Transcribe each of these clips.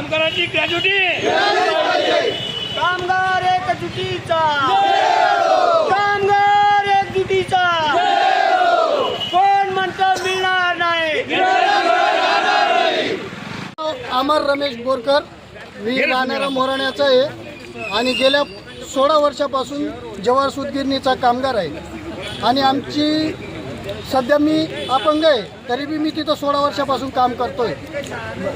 कामगारांची ग्रॅज्युटी. कामगार एकजुटीचा हो. कामगार एकजुटीचा हो. कोण म्हणत मिळणार नाही? अमर रमेश बोरकर मी राहणारा मोराण्याचा आहे. आणि गेल्या सोळा वर्षापासून जवार सुतगिरणीचा कामगार आहे. आणि आमची सध्या मी अपंग आहे तरी बी मी तिथं सोळा वर्षापासून काम करतोय.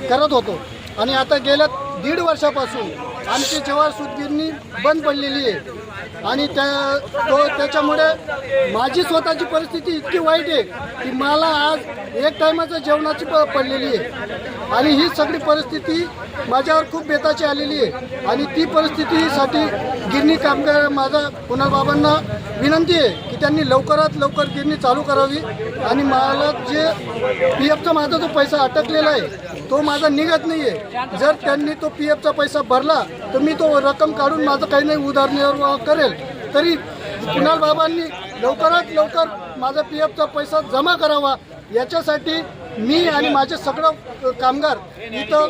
करत होतो. आणि आता गेल्या दीड वर्षापासून आमची जवाहर सूतगिरणी बंद पडलेली आहे. आणि त्या तो त्याच्यामुळे माझी स्वतःची परिस्थिती इतकी वाईट आहे की मला आज एक टायमाचं जेवणाची प पडलेली आहे. आणि ही सगळी परिस्थिती माझ्यावर खूप बेताची आलेली आहे. आणि ती परिस्थितीसाठी गिरणी कामगार माझा पुनर्बाबांना विनंती आहे की त्यांनी लवकरात लवकर गिरणी चालू करावी. आणि मला जे पी एफचा माझा जो पैसा अटकलेला आहे तो माझा निघत नाही आहे जर त्यांनी तो पी एफचा पैसा भरला तर मी तो रक्कम काढून माझं काही नाही उदरनिर्वाह करेल. तरी कुणाल बाबांनी लवकरात लवकर माझा पी एफचा पैसा जमा करावा. याच्यासाठी मी आणि माझे सगळं कामगार इथं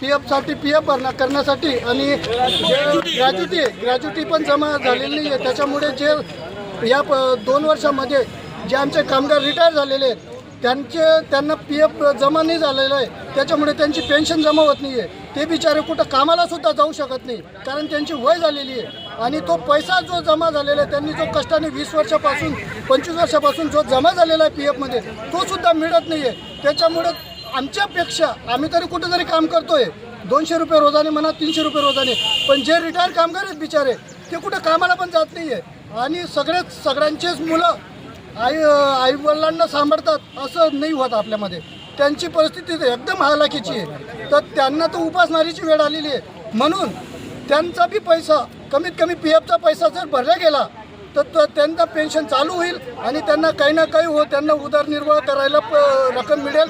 पी एफसाठी पी एफ भरणा करण्यासाठी आणि ग्रॅज्युटी ग्रॅज्युटी पण जमा झालेली नाही आहे त्याच्यामुळे जे या प दोन वर्षामध्ये जे आमचे कामगार रिटायर झालेले आहेत त्यांचे त्यांना पी एफ जमा नाही झालेलं आहे. त्याच्यामुळे त्यांची पेन्शन जमा होत नाही आहे ते बिचारे कुठं कामाला सुद्धा जाऊ शकत नाही. कारण त्यांची वय झालेली आहे. आणि तो पैसा जो जमा झालेला आहे त्यांनी जो कष्टाने वीस वर्षापासून पंचवीस वर्षापासून जो जमा झालेला आहे पी एफमध्ये तो सुद्धा मिळत नाही आहे त्याच्यामुळे आमच्यापेक्षा आम्ही तरी कुठेतरी काम करतोय. दोनशे रुपये रोजाने म्हणा तीनशे रुपये रोजाने. पण जे रिटायर कामगार आहेत बिचारे ते कुठं कामाला पण जात नाही आहे आणि सगळेच सगळ्यांचेच मुलं आई आई वडिलांना सांभाळतात. असं नाही होत आपल्यामध्ये. त्यांची परिस्थिती तर एकदम हालाकीची आहे. तर त्यांना तर उपासणारीची वेळ आलेली आहे. म्हणून त्यांचा बी पैसा कमीत कमी पी एफचा पैसा जर भरला गेला तर त- पेन्शन चालू होईल आणि त्यांना काही ना काही हो त्यांना उदरनिर्वाह करायला प- रक्कम मिळेल.